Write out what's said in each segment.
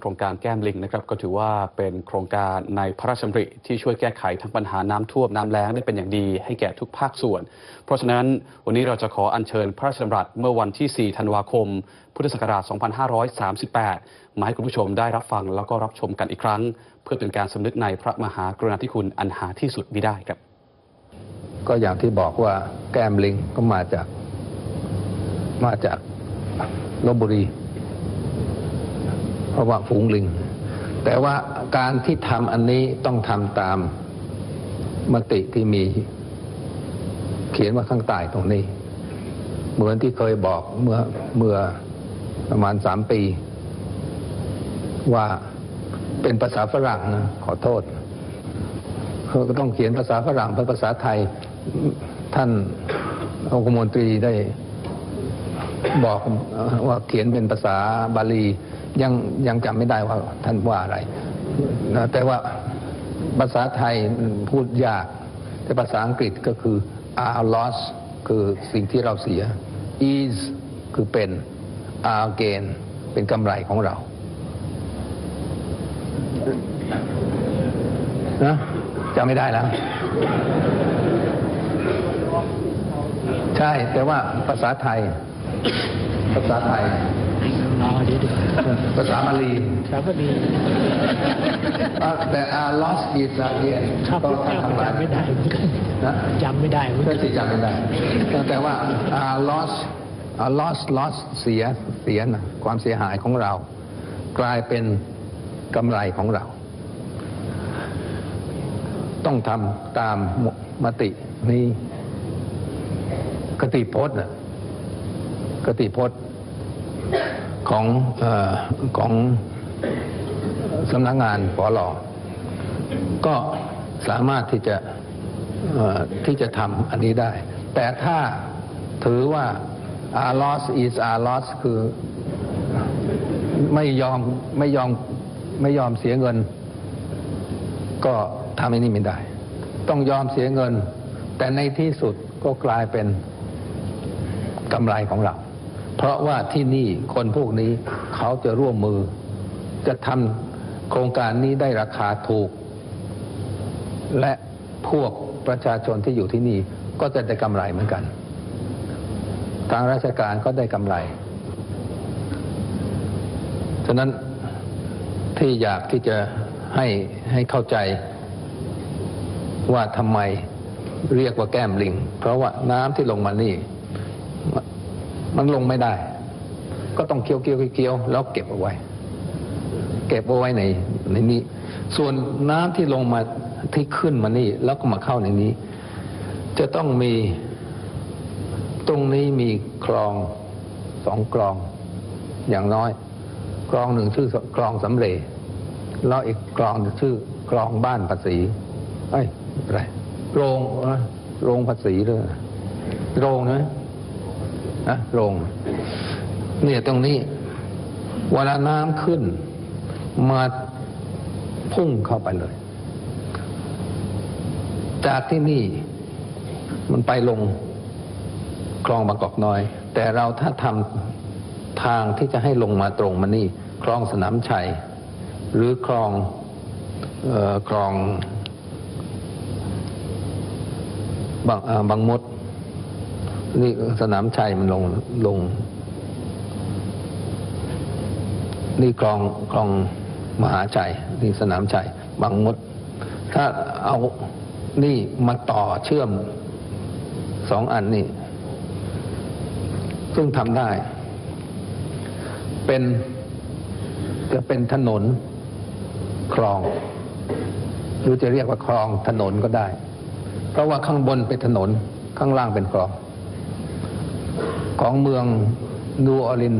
โครงการแก้มลิงนะครับก็ถือว่าเป็นโครงการในพระราชดำริที่ช่วยแก้ไขทั้งปัญหาน้ำท่วมน้ำแล้งได้เป็นอย่างดีให้แก่ทุกภาคส่วน เพราะฉะนั้นวันนี้เราจะขออัญเชิญพระราชดำรัสเมื่อวันที่ 4 ธันวาคม พุทธศักราช 2538 มาให้คุณผู้ชมได้รับฟังแล้วก็รับชมกันอีกครั้ง เพื่อเป็นการสำนึกในพระมหากรุณาธิคุณอันหาที่สุดมิได้ครับ ก็อย่างที่บอกว่าแก้มลิงก็มาจาก มาจากลบบุรี เพราะว่าฝูงลิง แต่ว่าการที่ทำอันนี้ต้องทำตามมติที่มี เขียนว่าข้างใต้ตรงนี้ เหมือนที่เคยบอกเมื่อเมื่อประมาณสามปี ว่าเป็นภาษาฝรั่งนะขอโทษเขาก็ต้องเขียนภาษาฝรั่งเป็นภาษาไทยท่านองคมนตรีได้บอกว่าเขียนเป็นภาษาบาลี ยังยังจำไม่ได้ว่าท่านว่าอะไรนะแต่ว่าภาษาไทยพูดยาก แต่ภาษาอังกฤษก็คือ are loss คือสิ่งที่เราเสีย is คือเป็น are gain เป็นกำไรของเรานะจำไม่ได้แล้ว ใช่ แต่ว่าภาษาไทย ภาษาไทย รอเดี๋ยวดีกว่า ภาษาบาลีครับพอดีอะแต่ are lost is again ครับก็จำทำลายไม่ได้เหมือนกันนะจำไม่ได้เหมือนก็กันสิจำไม่ได้ แต่ว่า are lost are lost lost เสียเสียนะความเสียหายของเรา กลายเป็นกำไรของเรา ต้องทำตามมตินี้กติพจน์น่ะกติพจน์ ของอของสำนักงานปลอก็สามารถที่จะที่จะทำอันนี้ได้ แต่ถ้าถือว่า our loss is our loss คือไม่ยอมไม่ยอมไม่ยอมเสียเงิน ก็ทำอันนี้ไม่ได้ ต้องยอมเสียเงิน แต่ในที่สุดก็กลายเป็นกำไรของเรา เพราะว่าที่นี่คนพวกนี้เขาจะร่วมมือ จะทำโครงการนี้ได้ราคาถูก และพวกประชาชนที่อยู่ที่นี่ก็จะได้กำไรเหมือนกัน ทางราชการก็ได้กำไร ฉะนั้นที่อยากที่จะให้ให้เข้าใจว่าทำไมเรียกว่าแก้มลิง เพราะว่าน้ำที่ลงมานี่ มันลงไม่ได้ ก็ต้องเคี้ยวเคี้ยวเคี้ยวแล้วเก็บเอาไว้ เก็บเอาไว้ในในนี้ ส่วนน้ำที่ลงมาที่ขึ้นมานี่ แล้วก็มาเข้าในนี้ จะต้องมีตรงนี้มีคลองสองกลองอย่างน้อยกลองหนึ่งชื่อกลองสำเร็จแล้วอีกกลองชื่อกลองบ้านภาษีเอ้ยอะไรโรงนะโรงภาษีเลยโรงนะ นะโรงเนี่ยตรงนี้เวลาน้ำขึ้น มาพุ่งเข้าไปเลย จากที่นี่มันไปลงคลองบางกอกน้อย แต่เราถ้าทำทางที่จะให้ลงมาตรงมานี่ คลองสนามชัย หรือคลองออคลองบางเอ่อบางมด นี่สนามชัยมันลงลง นี่คลองคลองมหาชัยนี่สนามชัยบางมด ถ้าเอานี่มาต่อเชื่อมสองอันนี่ซึ่งทำได้ เป็นจะเป็นถนนคลอง หรือจะเรียกว่าคลองถนนก็ได้ เพราะว่าข้างบนเป็นถนนข้างล่างเป็นคลอง ของเมืองนูออริน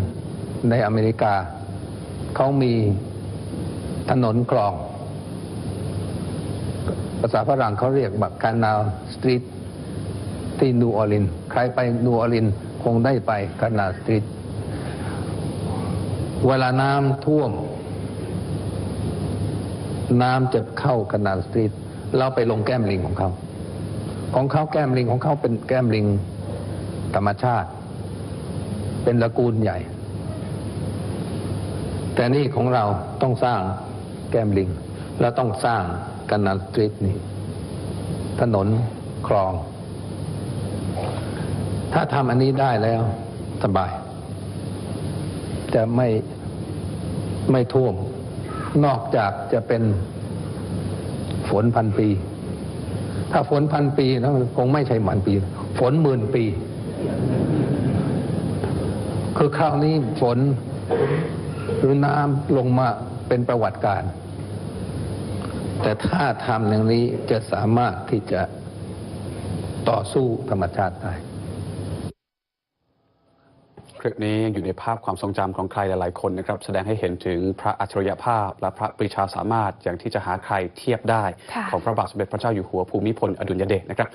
ในอเมริกา เขามีถนนคลอง ภาษาฝรั่งเขาเรียกแบบคานาลสตรีทที่นูออริน ใครไปนูออรินคงได้ไปคานาลสตรีทเวลาน้ำท่วม น้ำจะเข้าคานาลสตรีทแล้วไปลงแก้มลิงของเขา ของเขาแก้มลิงของเขาเป็นแก้มลิง ธรรมชาติ เป็นตระกูลใหญ่ แต่นี่ของเราต้องสร้างแก้มลิง แล้วต้องสร้างกันนันสตรีทนี่ถนนคลอง ถ้าทำอันนี้ได้แล้วสบาย จะไม่ไม่ท่วม นอกจากจะเป็นฝนพันปี ถ้าฝนพันปีแล้วคงไม่ใช่หมันปี ฝนหมื่นปี คือคราวนี้ฝนหรือน้ำลงมาเป็นประวัติการ แต่ถ้าทำอย่างนี้จะสามารถที่จะต่อสู้ธรรมชาติได้คลิปนี้ยังอยู่ในภาพความทรงจำของใครหลายๆคนนะครับ แสดงให้เห็นถึงพระอัจฉริยภาพ และพระปรีชาสามารถอย่างที่จะหาใครเทียบได้ค่ะของพระบาทสมเด็จพระเจ้าอยู่หัวภูมิพลอดุลยเดชนะครับ